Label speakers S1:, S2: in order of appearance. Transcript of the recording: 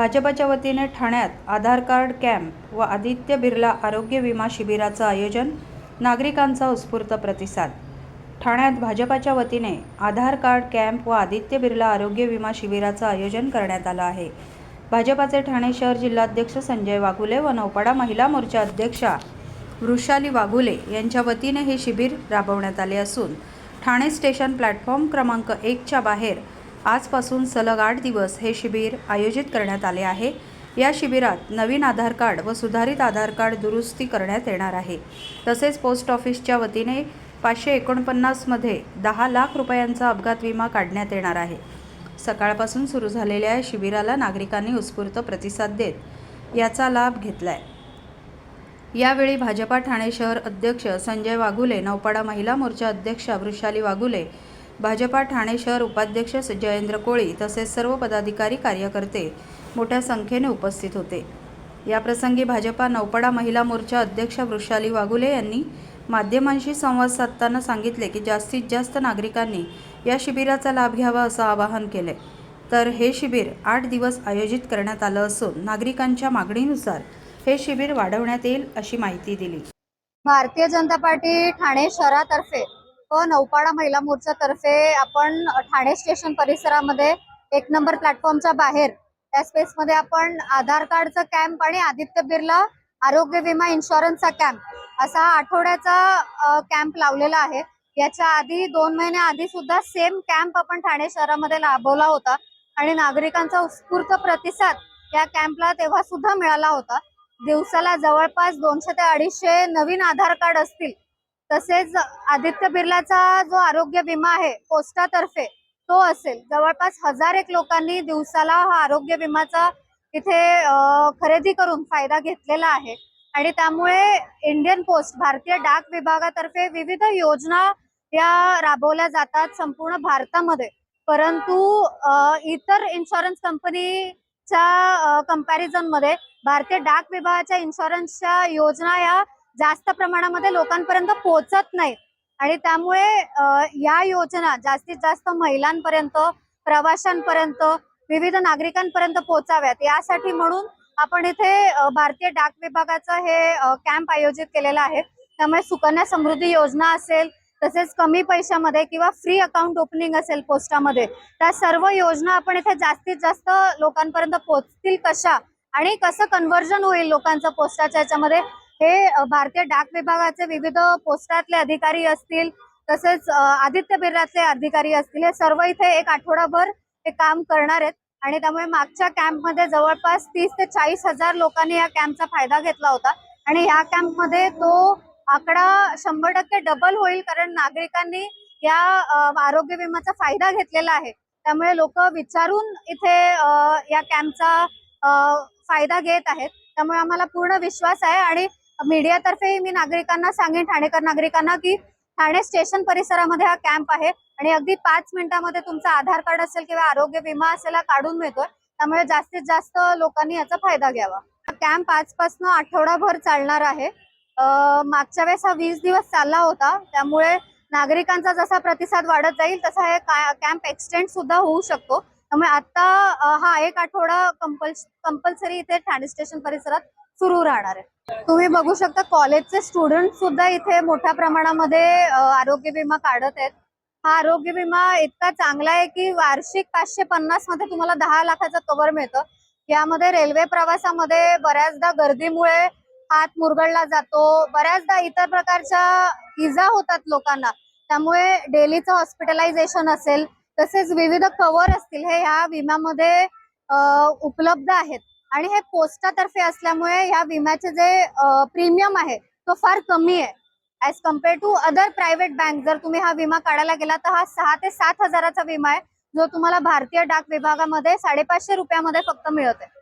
S1: भाजपच्या वतीने ठाण्यात आधार कार्ड कॅम्प व आदित्य बिर्ला आरोग्य विमा शिबिराचं आयोजन नागरिकांचा उत्स्फूर्त प्रतिसाद. ठाण्यात भाजपाच्या वतीने आधार कार्ड कॅम्प व आदित्य बिर्ला आरोग्य विमा शिबिराचं आयोजन करण्यात आलं आहे. भाजपाचे ठाणे शहर जिल्हाध्यक्ष संजय वाघुले व नौपाडा महिला मोर्चा अध्यक्षा वृषाली वाघुले यांच्या वतीने हे शिबिर राबवण्यात आले असून ठाणे स्टेशन प्लॅटफॉर्म क्रमांक एकच्या बाहेर आजपासून सलग आठ दिवस हे शिबिर आयोजित करण्यात आले आहे. या शिबिरात नवीन आधार कार्ड व सुधारित आधार कार्ड दुरुस्ती करण्यात येणार आहे. तसेच पोस्ट ऑफिसच्या वतीने पाचशे एकोणपन्नासमध्ये दहा लाख रुपयांचा अपघात विमा काढण्यात येणार आहे. सकाळपासून सुरू झालेल्या या शिबिराला नागरिकांनी उत्स्फूर्त प्रतिसाद देत याचा लाभ घेतला आहे यावेळी भाजपा ठाणे शहर अध्यक्ष संजय वाघुले नौपाडा महिला मोर्चा अध्यक्षा वृषाली वाघुले भाजपा ठाणे शहर उपाध्यक्ष जयेंद्र कोळी तसेच सर्व पदाधिकारी कार्यकर्ते मोठ्या संख्येने उपस्थित होते. याप्रसंगी भाजपा नौपाडा महिला मोर्चा अध्यक्षा वृषाली वाघुले यांनी माध्यमांशी संवाद साधताना सांगितले की जास्तीत जास्त नागरिकांनी या शिबिराचा लाभ घ्यावा असं आवाहन केले. तर हे शिबिर आठ दिवस आयोजित करण्यात आलं असून नागरिकांच्या मागणीनुसार हे शिबिर वाढवण्यात येईल अशी माहिती दिली.
S2: भारतीय जनता पार्टी ठाणे शहरातर्फे नौपाडा महिला मोर्चातर्फे आपण ठाणे स्टेशन परिसरामध्ये एक नंबर प्लॅटफॉर्मच्या बाहेर त्या स्पेसमध्ये आपण आधार कार्डचा कॅम्प आणि आदित्य बिर्ला आरोग्य विमा इन्शुरन्सचा कॅम्प असा आठवड्याचा कॅम्प लावलेला आहे. याच्या आधी दोन महिन्या आधी सुद्धा सेम कॅम्प आपण ठाणे शहरामध्ये राबवला होता आणि नागरिकांचा उत्स्फूर्त प्रतिसाद या कॅम्पला तेव्हा सुद्धा मिळाला होता. दिवसाला जवळपास दोनशे ते अडीचशे नवीन आधार कार्ड असतील तसेच आदित्य बिर्लाचा जो आरोग्य विमा आहे पोस्टातर्फे तो असेल. जवळपास हजार एक लोकांनी दिवसाला हा आरोग्य विमाचा इथे खरेदी करून फायदा घेतलेला आहे. आणि त्यामुळे इंडियन पोस्ट भारतीय डाक विभागातर्फे विविध योजना या राबवल्या जातात संपूर्ण भारतामध्ये. परंतु इतर इन्शुरन्स कंपनीच्या कंपॅरिझनमध्ये भारतीय डाक विभागाच्या इन्शुरन्सच्या योजना या जास्त प्रमाणामध्ये लोकांपर्यंत पोहोचत नाहीत आणि त्यामुळे या योजना जास्तीत जास्त महिलांपर्यंत प्रवाशांपर्यंत विविध नागरिकांपर्यंत पोहोचाव्यात. यासाठी म्हणून आपण इथे भारतीय डाक विभागाचं हे कॅम्प आयोजित केलेला आहे. त्यामुळे सुकन्या समृद्धी योजना असेल तसेच कमी पैशामध्ये किंवा फ्री अकाउंट ओपनिंग असेल पोस्टामध्ये त्या सर्व योजना आपण इथे जास्तीत जास्त लोकांपर्यंत पोहोचतील कशा आणि कसं कन्व्हर्जन होईल लोकांचं पोस्टाच्या याच्यामध्ये हे भारतीय डाक विभागाचे विविध पोस्टातले अधिकारी असतील तसेच आदित्य बिर्लाचे अधिकारी असतील हे सर्व इथे एक आठवडाभर हे काम करणार आहेत. आणि त्यामुळे मागच्या कॅम्पमध्ये जवळपास तीस ते चाळीस हजार लोकांनी या कॅम्पचा फायदा घेतला होता. आणि या कॅम्पमध्ये तो आकडा शंभर टक्के डबल होईल कारण नागरिकांनी या आरोग्य विम्याचा फायदा घेतलेला आहे. त्यामुळे लोक विचारून इथे या कॅम्पचा फायदा घेत आहेत. त्यामुळे आम्हाला पूर्ण विश्वास आहे. आणि मीडियातर्फे मी नागरिकांना सांगेन ठाणेकर नागरिकांना की ठाणे स्टेशन परिसरामध्ये हा कॅम्प आहे आणि अगदी पाच मिनिटामध्ये तुमचा आधार कार्ड असेल किंवा आरोग्य विमा असेल हा काढून मिळतोय. त्यामुळे जास्तीत जास्त लोकांनी याचा फायदा घ्यावा. कॅम्प आजपासून आठवडाभर चालणार आहे. मागच्या वेळेस हा वीस दिवस चालला होता. त्यामुळे नागरिकांचा जसा प्रतिसाद वाढत जाईल तसा हे कॅम्प एक्सटेंड सुद्धा होऊ शकतो. त्यामुळे आता हा एक आठवडा कंपल्स कंपल्सरी इथे ठाणे स्टेशन परिसरात सुरू राहणार आहे. तुम्ही बघू शकता कॉलेजचे स्टुडंट सुद्धा इथे मोठ्या प्रमाणामध्ये आरोग्य विमा काढत आहेत. हा आरोग्य विमा इतका चांगला आहे की वार्षिक पाचशे पन्नासमध्ये तुम्हाला दहा लाखाचं कव्हर मिळतं. यामध्ये रेल्वे प्रवासामध्ये बऱ्याचदा गर्दीमुळे हात मुरगळला जातो. बऱ्याचदा इतर प्रकारच्या इजा होतात लोकांना. त्यामुळे डेलीचं हॉस्पिटलायझेशन असेल तसेच विविध कव्हर असतील हे ह्या विम्यामध्ये उपलब्ध आहेत. आणि हे पोस्टातर्फे असल्यामुळे ह्या विम्याचे जे प्रीमियम आहे तो फार कमी आहे. As compare to other private bank जर तुम्ही हा विमा काढायला गेला तर हा सहा ते सात हजाराचा विमा आहे जो तुम्हाला भारतीय डाक विभागामध्ये साडेपाचशे रुपयामध्ये फक्त मिळत आहे